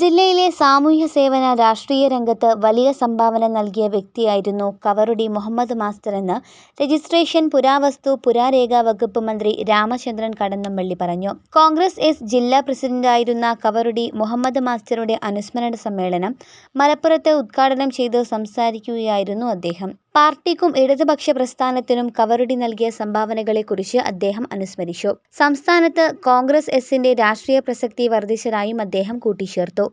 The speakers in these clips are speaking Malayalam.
ജില്ലയിലെ സാമൂഹ്യ സേവന രാഷ്ട്രീയ രംഗത്ത് വലിയ സംഭാവന നൽകിയ വ്യക്തിയായിരുന്നു കവറുടി മുഹമ്മദ് മാസ്റ്റർ എന്ന് രജിസ്ട്രേഷൻ പുരാവസ്തു പുരാരേഖ വകുപ്പ് മന്ത്രി രാമചന്ദ്രൻ കടന്നപ്പള്ളി പറഞ്ഞു. കോൺഗ്രസ് എസ് ജില്ലാ പ്രസിഡന്റായിരുന്ന കവറുടി മുഹമ്മദ് മാസ്റ്ററുടെ അനുസ്മരണ സമ്മേളനം മലപ്പുറത്ത് ഉദ്ഘാടനം ചെയ്ത് സംസാരിക്കുകയായിരുന്നു അദ്ദേഹം. പാർട്ടിക്കും ഇടതുപക്ഷ പ്രസ്ഥാനത്തിനും കവറടി നൽകിയ സംഭാവനകളെക്കുറിച്ച് അദ്ദേഹം അനുസ്മരിച്ചു. സംസ്ഥാനത്ത് കോൺഗ്രസ് എസിന്റെ രാഷ്ട്രീയ പ്രസക്തി വർദ്ധിച്ചതായും അദ്ദേഹം കൂട്ടിച്ചേർത്തു.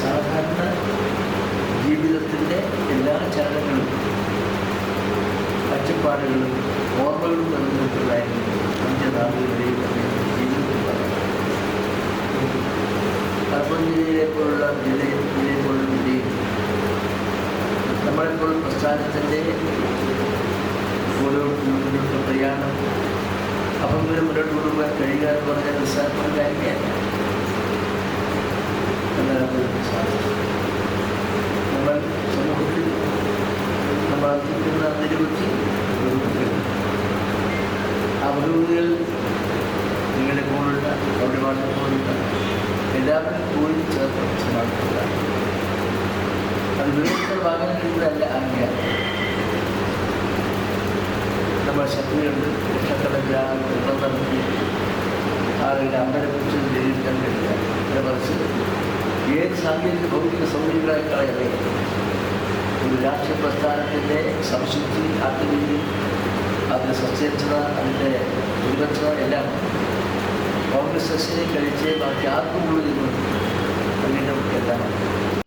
സാധാരണ ജീവിതത്തിന്റെ എല്ലാ ചലനങ്ങളും കച്ചപ്പാടുകളും ഓർമ്മകളും മലപ്പുറം പോലുള്ള ജില്ലയിൽ ജില്ലയിലേക്കുള്ള ജില്ലയിൽ നമ്മളിപ്പോൾ പ്രസ്ഥാനത്തിന്റെ മുന്നോട്ട് പ്രയാണം. അപ്പം ഇവർ മുന്നോട്ട് കൊണ്ടുപോകാൻ കഴിയുക എന്ന് പറഞ്ഞാൽ നിസ്സാരമായ കാര്യമല്ല. നമ്മൾ സമൂഹത്തിൽ നമ്മൾ നിരവധി ആ ബഹുമതികൾ നിങ്ങളുടെ പോലുള്ള പൗരമാരുടെ എല്ലാവരും കൂടി ചേർത്ത് നടത്തുക അത് വിവരങ്ങളുടെ ഭാഗങ്ങളിലൂടെ അല്ല അറിയാം നമ്മൾ ശക്തിയുണ്ട്. ലക്ഷക്കണക്കിനാണ് വെള്ളം നടത്തി ആളുകളുടെ അമ്പലപ്പിച്ച് വിലയിരുത്താൻ കഴിയില്ല അതിനെ മറിച്ച് ഏത് സാങ്കേതിക ഭൗതിക സൗകര്യങ്ങളെക്കാളെ ഒരു രാഷ്ട്രീയ പ്രസ്ഥാനത്തിന്റെ സംശുദ്ധി ആത്മീതി അതിന്റെ സസ്യച്ഛത അതിന്റെ പ്രതിബദ്ധത എല്ലാം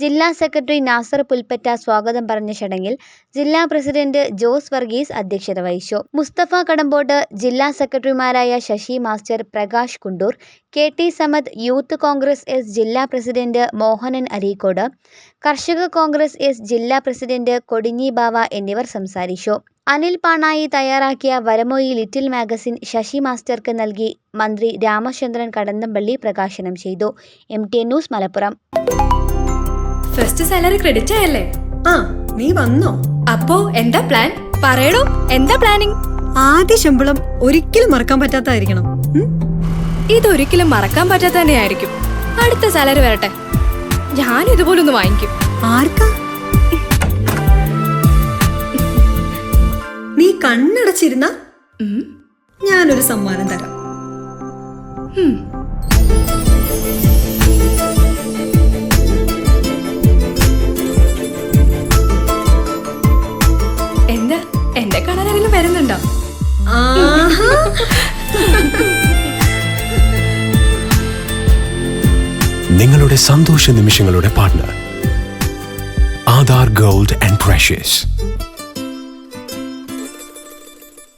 ജില്ലാ സെക്രട്ടറി നാസർ പുൽപ്പറ്റ സ്വാഗതം പറഞ്ഞ ചടങ്ങിൽ ജില്ലാ പ്രസിഡന്റ് ജോസ് വർഗീസ് അധ്യക്ഷത വഹിച്ചു. മുസ്തഫ കടമ്പോട്ട് ജില്ലാ സെക്രട്ടറിമാരായ Sasi master Prakash Kundur K T Samad youth Congress S ജില്ലാ പ്രസിഡന്റ് മോഹനൻ അരീക്കോട് കർഷക കോൺഗ്രസ് എസ് ജില്ലാ പ്രസിഡന്റ് കൊടിഞ്ഞി ബാവ എന്നിവർ സംസാരിച്ചു. അനിൽ പാണായി തയ്യാറാക്കിയ വരമൊഴി ലിറ്റിൽ മാഗസിൻ ശശി മാസ്റ്റർക്ക് നൽകി മന്ത്രി രാമചന്ദ്രൻ കടന്നപ്പള്ളി പ്രകാശനം ചെയ്തു. M T N news Malappuram. First salary credit ആയല്ലേ? ആ നീ വന്നോ? അപ്പോ എന്താ പ്ലാൻ പറയണോ എന്താ പ്ലാനിങ് ആദ്യ ശമ്പളം ഒരിക്കലും മറക്കാൻ പറ്റാത്തായിരിക്കണം. ഉം? ഇതൊരിക്കലും മറക്കാൻ പറ്റാത്ത തന്നെയായിരിക്കും അടുത്ത സാലറി വരട്ടെ. ഞാൻ ഇതുപോലൊന്ന് വാങ്ങിക്കും. ആർക്കാ? കണ്ണടച്ചിരുന്ന. ഞാനൊരു സമ്മാനം തരാം. എന്താ? എന്നെ കാണാൻ ആരെങ്കിലും വരുന്നുണ്ടോ? നിങ്ങളുടെ സന്തോഷ നിമിഷങ്ങളുടെ partner Aadhaar gold and precious